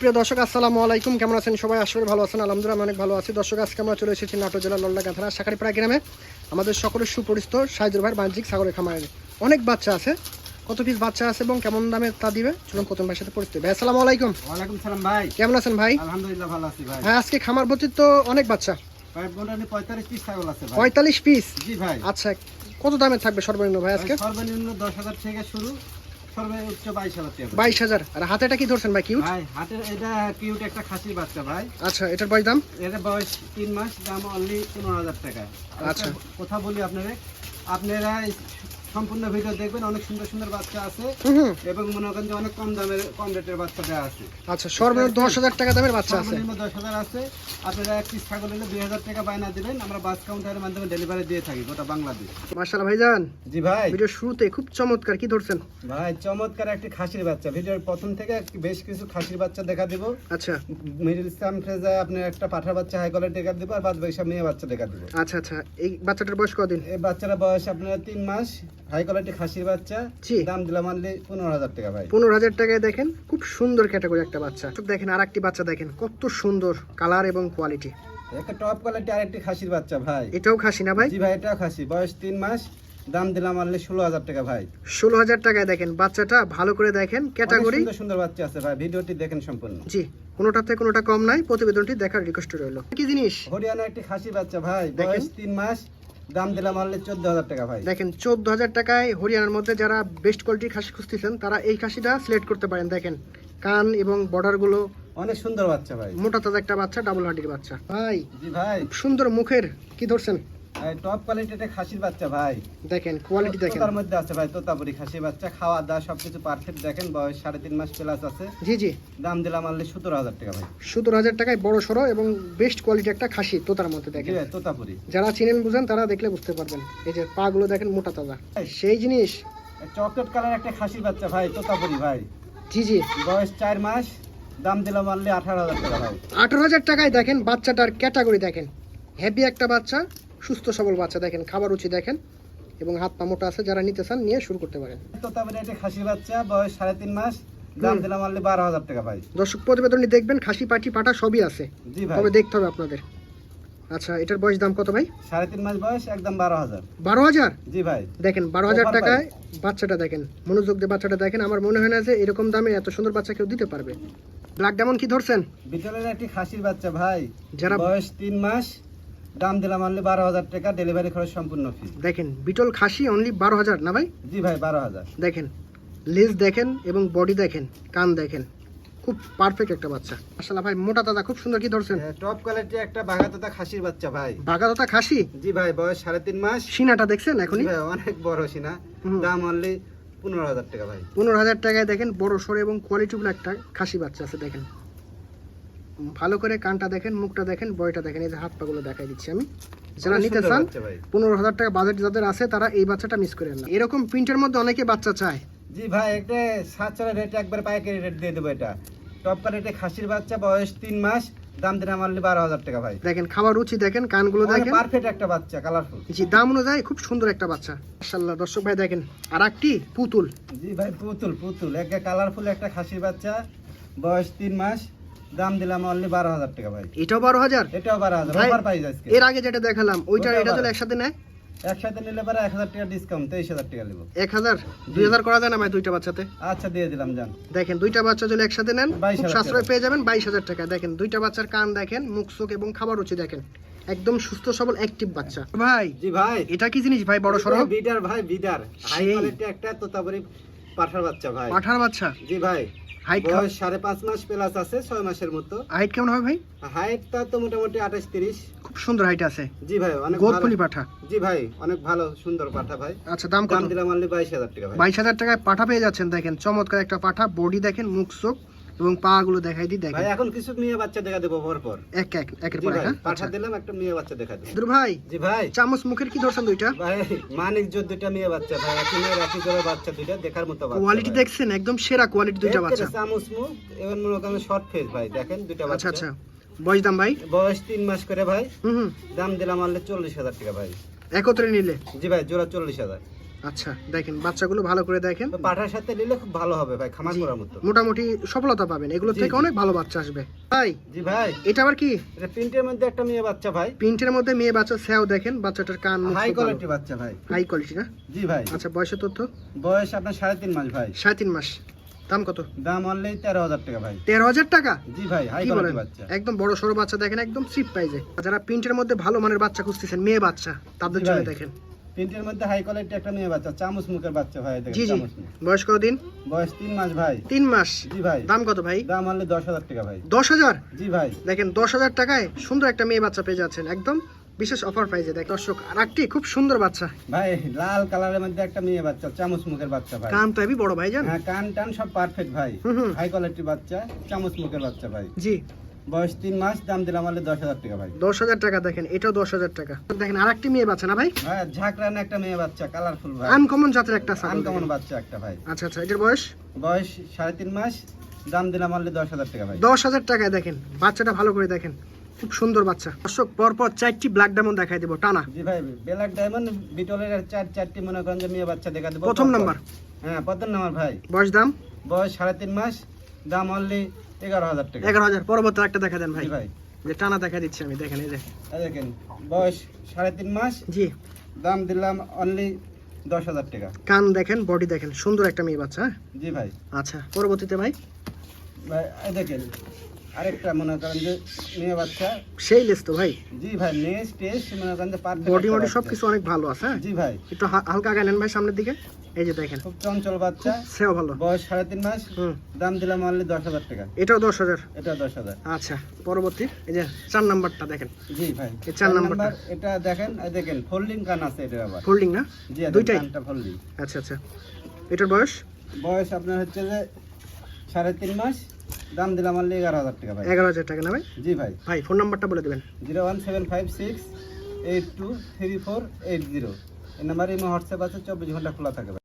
প্রিয় দর্শক আসসালামু আলাইকুম। কেমন আছেন সবাই? আসলে ভালো আছেন। আলহামদুলিল্লাহ আমি অনেক ভালো আছি। দর্শক আজকে আমরা চলে এসেছি নাটোর জেলার লল্লা থানা শাকারিপাড়া গ্রামে। আমাদের সকলের সুপরিচিত সাইদুর ভাইয়ের বাণিজ্যিক সাগরের খামারে অনেক বাচ্চা আছে। কত পিস বাচ্চা আছে এবং কেমন দামে তা দিবে? চলুন প্রথম ভাইয়ের সাথে পরিচিত ভাই আসসালামু আলাইকুম। ওয়ালাইকুম সালাম ভাই। কেমন আছেন ভাই? আলহামদুলিল্লাহ ভালো আছি ভাই। হ্যাঁ আজকে খামার ভর্তি তো অনেক বাচ্চা। পঁয়তাল্লিশ পিস ছাগল আছে ভাই। পঁয়তাল্লিশ পিস জি ভাই। আচ্ছা কত দামে থাকবে সর্বনিম্ন ভাই আজকে? সর্বনিম্ন দশ হাজার থেকে শুরু। সর্বোচ্চ বাইশ হাজার টাকা। বাইশ হাজার। আর হাতেটা কি ধরছেন ভাই কিউট? ভাই হাতের এটা কিউট একটা খাসির বাচ্চা ভাই। আচ্ছা এটার বয়স দাম? এটা বয়স তিন মাস দাম অনলি পনেরো হাজার টাকা। আচ্ছা। একটা কথা বলি আপনারা আপনারা সম্পূর্ণ ভিডিও দেখবেন অনেক সুন্দর সুন্দর বাচ্চা আছে এবং মনে করেন যে অনেক কম দামের কম রেটের বাচ্চা দেওয়া আছে। আচ্ছা সর্বনিম্ন দশ হাজার টাকা দামের বাচ্চা আছে। সর্বনিম্ন দশ হাজার আছে। আপনারা এক পিস ছাগল হলে দুই হাজার টাকা বায়না দিবেন। আমরা বাস কাউন্টারের মাধ্যমে ডেলিভারি দিয়ে থাকি গোটা বাংলাদেশ। মার্শাল ভাইজান জি ভাই। ভিডিও শুরুতে খুব চমৎকার কি ধরছেন? ভাই চমৎকার একটি খাসির বাচ্চা। ভিডিওর প্রথম থেকে বেশ কিছু খাসির বাচ্চা দেখা দিব। আচ্ছা। মিডিল ইসলাম ফ্রেজে আপনার একটা পাঠা বাচ্চা হাই কোয়ালিটি দেখা দিব আর বাদ বাকি মেয়ে বাচ্চা দেখা দিব। আচ্ছা আচ্ছা। এই বাচ্চাটার বয়স কদিন? এই বাচ্চারা বয়স আপনার তিন মাস। হাই কোয়ালিটি খাসির বাচ্চা। দাম দিলাম আনলি পনেরো হাজার টাকা ভাই। পনেরো হাজার টাকায় দেখেন খুব সুন্দর ক্যাটাগরি একটা বাচ্চা। দেখেন আর একটি বাচ্চা দেখেন কত সুন্দর কালার এবং কোয়ালিটি একটা টপ কোয়ালিটি আরেকটি খাসির বাচ্চা ভাই। এটাও খাসি না ভাই? জি ভাই এটাও খাসি। বয়স তিন মাস দাম দিলাম আনলি ষোলো হাজার টাকা ভাই। ষোলো হাজার টাকায় দেখেন বাচ্চাটা ভালো করে দেখেন ক্যাটাগরি সুন্দর সুন্দর বাচ্চা আছে ভাই ভিডিওটি দেখেন সম্পূর্ণ। জি কোনোটার থেকে কোনোটা কম নাই প্রতিবেদনটি দেখার রিকোয়েস্ট রইল। কি জিনিস? হরিয়ানা একটি খাসি বাচ্চা ভাই বয়স তিন মাস দাম দিলাম আনলি চোদ্দ হাজার টাকা ভাই। দেখেন চোদ্দ হাজার টাকায় হরিয়ানার মধ্যে যারা বেস্ট কোয়ালিটির খাসি খুঁজতেছেন তারা এই খাসিটা সিলেক্ট করতে পারেন। দেখেন কান এবং বর্ডারগুলো অনেক সুন্দর বাচ্চা ভাই। মোটা তাজা একটা বাচ্চা ডাবল হাটির বাচ্চা। ভাই জি ভাই। সুন্দর মুখের কি ধরছেন? টপ কোয়ালিটি একটা খাসির বাচ্চা ভাই। দেখেন কোয়ালিটি দেখেন। তার মধ্যে আছে ভাই তোতাপুরি খাসি বাচ্চা খাওয়া দাওয়া সবকিছু পারফেক্ট দেখেন বয়স সাড়ে তিন মাস প্লাস আছে। জি জি। দাম দিলাম আনলি সতেরো হাজার টাকা ভাই। সত্তর হাজার টাকায় বড় সড়ো এবং বেস্ট কোয়ালিটি একটা খাসি তোতার মধ্যে দেখেন। তোতাপুরি। যারা চিনেন বুঝেন তারা দেখলে বুঝতে পারবেন। এই যে পা গুলো দেখেন মোটা তাজা। সেই জিনিস। চকলেট কালার একটা খাসির বাচ্চা ভাই তোতাপুরি ভাই। জি জি। বয়স চার মাস দাম দিলাম আনলি আঠারো হাজার টাকা ভাই। আঠারো হাজার টাকায় দেখেন বাচ্চাটার ক্যাটাগরি দেখেন। হ্যাপি একটা বাচ্চা সুস্থ সবল বাচ্চা দেখেন খাবার রুচি দেখেন এবং হাত পা মোটা আছে যারা নিতে চান নিয়ে শুরু করতে পারেন। খাসির বাচ্চা বয়স সাড়ে তিন মাস দাম দিলাম আনলি বারো হাজার টাকা ভাই। দর্শক প্রতিবেদনটি দেখবেন খাসি পাটি পাটা সবই আছে। তবে দেখতে হবে আপনাদের। আচ্ছা এটার বয়স দাম কত ভাই? সাড়ে তিন মাস বয়স একদম বারো হাজার। বারো হাজার? জি ভাই। দেখেন বারো হাজার টাকায় বাচ্চাটা দেখেন মনোযোগ দিয়ে বাচ্চাটা দেখেন। আমার মনে হয় না যে এরকম দামে এত সুন্দর বাচ্চা কেউ দিতে পারবে। ব্ল্যাক ডায়মন্ড কি ধরছেন? বিটলের একটি খাসির বাচ্চা ভাই। যারা বয়স তিন মাস দাম দিলাম আনলি বারো হাজার টাকা ডেলিভারি খরচ সম্পূর্ণ ফি দেখেন বিটল খাসি অনলি বারো হাজার না ভাই? জি ভাই বারো হাজার। দেখেন লেজ দেখেন এবং বডি দেখেন কান দেখেন খুব পারফেক্ট একটা বাচ্চা। আসলে ভাই মোটা দাদা খুব সুন্দর কি ধরছেন? টপ কোয়ালিটি একটা বাঘা দাদা খাসির বাচ্চা ভাই। বাঘা দাদা খাসি? জি ভাই বয়স সাড়ে তিন মাস। সিনাটা দেখছেন এখনই? ভাই অনেক বড় সিনা। দাম অনলি পনেরো হাজার টাকা ভাই। পনেরো হাজার টাকায় দেখেন বড় সড়ো এবং কোয়ালিটিগুলো একটা খাসি বাচ্চা আছে দেখেন। ভালো করে কানটা দেখেন মুখটা দেখেন বয়টা দেখেন এই যে হাত পাগুলো দেখাই দিচ্ছি আমি। যারা নিতে চান পনেরো হাজার টাকা বাজেট যাদের আছে তারা এই বাচ্চাটা মিস করেন না এরকম প্রিন্টের মধ্যে অনেকে বাচ্চা চায়। জি ভাই একটা সাত চারা রেট একবার পাইকারি রেট দিয়ে দেবো এটা। টপ রেটে খাসির বাচ্চা বয়স তিন মাস দাম দিলাম আনলি বারো হাজার টাকা ভাই। দেখেন খাবার রুচি দেখেন কানগুলো দেখেন। পারফেক্ট একটা বাচ্চা কালারফুল জি দাম অনুযায়ী খুব সুন্দর একটা বাচ্চা। মাশাল্লাহ দর্শক ভাই দেখেন আর একটি পুতুল। জি ভাই পুতুল পুতুল। একটা কালারফুল একটা খাসির বাচ্চা বয়স তিন মাস দাম দিলাম অনলি বারো হাজার টাকা ভাই। এটাও বারো হাজার? এটাও বারো হাজার অফার এর আগে যেটা দেখালাম ওইটা এটা একসাথে নেয়? একসাথে নিলে পরে এক হাজার টাকা ডিসকাউন্ট তেইশ হাজার টাকা নেব। এক হাজার? দুই হাজার করা যায় না ভাই দুইটা বাচ্চাতে? আচ্ছা দিয়ে দিলাম যান। দেখেন দুইটা বাচ্চা যদি একসাথে নেন সাশ্রয় পেয়ে যাবেন বাইশ হাজার টাকা দেখেন দুইটা বাচ্চার কান দেখেন মুখ চোখ এবং খাবার রুচি দেখেন। একদম সুস্থ সবল অ্যাক্টিভ বাচ্চা। ভাই জি ভাই। এটা কি জিনিস ভাই বড় সড়ো বিডার ভাই বিডার হাই কোয়ালিটি একটা পাঠার বাচ্চা ভাই। পাঠার বাচ্চা? জি ভাই। হাইট বয়স সাড়ে পাঁচ মাস প্লাস আছে ছয় মাসের মতো। হাইট কেমন হবে ভাই? হাইটটা তো মোটামুটি আঠাশ তিরিশ। খুব সুন্দর হাইট আছে। জি ভাই অনেক গোদফুলি পাঠা। জি ভাই অনেক ভালো সুন্দর পাঠা ভাই। আচ্ছা দাম কত? দাম দিলাম অনলি বাইশ হাজার টাকা বাইশ হাজার টাকায় পাঠা পেয়ে যাচ্ছেন দেখেন চমৎকার একটা পাঠা। বডি দেখেন মুখ চোখ। এবং পা গুলো দেখাই দিই ভাই এখন কিছু মেয়ে বাচ্চা দেখা দেবো পর পর এক এক একের পর এক হ্যাঁ? পাঠা আচ্ছা। দিলাম একটা মেয়ে বাচ্চা দেখা দেবো। দুর ভাই জি ভাই। চামচ মুখের কি ধরছেন দুইটা? ভাই মানিক জোর দুইটা মেয়ে বাচ্চা ভাই একই মেয়ের একই করে বাচ্চা দুইটা দেখার মতো বাচ্চা কোয়ালিটি দেখছেন একদম সেরা কোয়ালিটি দুইটা বাচ্চা। চামচ মুখ এবং মনে করেন শর্ট ফেস ভাই দেখেন দুইটা আচ্ছা বাচ্চা। আচ্ছা। বয়স দাম ভাই? বয়স তিন মাস করে ভাই। হুম হুম। দাম দিলাম আনলে চল্লিশ হাজার টাকা ভাই। একত্রে নিলে? জি ভাই জোড়া চল্লিশ হাজার। আচ্ছা দেখেন বাচ্চাগুলো ভালো করে দেখেন। পাঠার সাথে নিলে খুব ভালো হবে ভাই খামার করার মতো। মোটামুটি সফলতা পাবেন। এগুলো থেকে অনেক ভালো বাচ্চা আসবে। ভাই জি ভাই। এটা আবার কি? এটা প্রিন্টের মধ্যে একটা মেয়ে বাচ্চা ভাই। প্রিন্টের মধ্যে মেয়ে বাচ্চা স্যাও দেখেন বাচ্চাটার কান হাই কোয়ালিটি বাচ্চা ভাই। হাই কোয়ালিটি না? জি ভাই। আচ্ছা বয়সের তথ্য? বয়স আপনার সাড়ে তিন মাস ভাই। সাড়ে তিন মাস। দাম কত? দাম অনলি তেরো হাজার টাকা ভাই। তেরো হাজার টাকা? জি ভাই হাই কোয়ালিটি বাচ্চা। একদম বড় সড়ো বাচ্চা দেখেন একদম চিপ প্রাইজে যারা প্রিন্টের মধ্যে ভালো মানের বাচ্চা খুঁজতেছেন মেয়ে বাচ্চা তাদের জন্য দেখেন। প্রিন্টের মধ্যে হাই কোয়ালিটি একটা মেয়ে বাচ্চা চামচ মুখের বাচ্চা ভাই জি জি। বয়স কত দিন বয়স তিন মাস ভাই। তিন মাস। জি ভাই। দাম কত ভাই? দাম অনলি দশ হাজার টাকা ভাই। দশ হাজার? জি ভাই। দেখেন দশ হাজার টাকায় সুন্দর একটা মেয়ে বাচ্চা পেয়ে যাচ্ছেন একদম বিশেষ অফার প্রাইজে দেখ দর্শক আর একটি খুব সুন্দর বাচ্চা। ভাই লাল কালারের মধ্যে একটা মেয়ে বাচ্চা চামচ মুখের বাচ্চা ভাই। কান তো বড় ভাই জান? হ্যাঁ কান টান সব পারফেক্ট ভাই। হাই কোয়ালিটির বাচ্চা চামচ মুখের বাচ্চা ভাই। জি। বয়স তিন মাস দাম দিলাম অনলি দশ হাজার টাকা ভাই। দশ হাজার টাকা দেখেন এটাও দশ হাজার টাকা। দেখেন আর একটি মেয়ে বাচ্চা না ভাই? ভাই ঝাঁকড়ান একটা মেয়ে বাচ্চা কালারফুল ভাই। আনকমন জাতের একটা আনকমন বাচ্চা একটা ভাই। আচ্ছা আচ্ছা এটার বয়স? বয়স সাড়ে তিন মাস দাম দিলাম অনলি দশ হাজার টাকা ভাই। দশ হাজার টাকায় দেখেন বাচ্চাটা ভালো করে দেখেন খুব সুন্দর বাচ্চা। দর্শক পরপর চারটি ব্ল্যাক ডায়মন্ড দেখাই দেবো টানা। জি ভাই ব্ল্যাক ডায়মন্ড বিটলের চার চারটি মনে করেন যে মেয়ে বাচ্চা দেখা দেবো। প্রথম নাম্বার হ্যাঁ প্রথম নাম্বার ভাই। বয়স দাম? বয়স সাড়ে তিন মাস দাম অনলি এগারো হাজার টাকা। এগারো হাজার। পরবর্তী একটা দেখা দেন ভাই। ভাই। যে টানা দেখা দিচ্ছি আমি দেখেন এই যে। দেখেন বয়স সাড়ে তিন মাস। জি। দাম দিলাম অনলি দশ হাজার টাকা। কান দেখেন বডি দেখেন সুন্দর একটা মেয়ে বাচ্চা হ্যাঁ? জি ভাই। আচ্ছা পরবর্তীতে ভাই? ভাই দেখেন আরেকটা মনে করেন যে মেয়ে বাচ্চা। সেই লেস তো ভাই। জি ভাই নেক্সট টেস্ট মনে করেন যে বডি একটা মডি সবকিছু অনেক ভালো আছে হ্যাঁ? জি ভাই। একটু হালকা গেলেন ভাই সামনের দিকে। এই যে দেখেন। খুব চঞ্চল বাচ্চা। সেও ভালো। বয়স সাড়ে তিন মাস। দাম দিলাম অনলি দশ হাজার টাকা। এটাও দশ হাজার? এটা দশ হাজার। আচ্ছা পরবর্তী এই যে চার নাম্বারটা দেখেন। জি ভাই এই চার নাম্বারটা। নাম্বার এটা দেখেন এই দেখেন ফোল্ডিং কান আছে এটা আবার। ফোল্ডিং না? জি দুইটাই? কানটা ফোল্ডিং আচ্ছা আচ্ছা। এটার বয়স? বয়স আপনার হচ্ছে যে সাড়ে তিন মাস। দাম দিলাম অনলি এগারো হাজার টাকা ভাই। এগারো হাজার টাকা না ভাই? জি ভাই। ভাই ফোন নাম্বারটা বলে দেবেন। Zero one seven five six eight two three four eight zero. এই নাম্বারে হোয়াটসঅ্যাপ আছে চব্বিশ ঘণ্টা খোলা থাকে ভাই।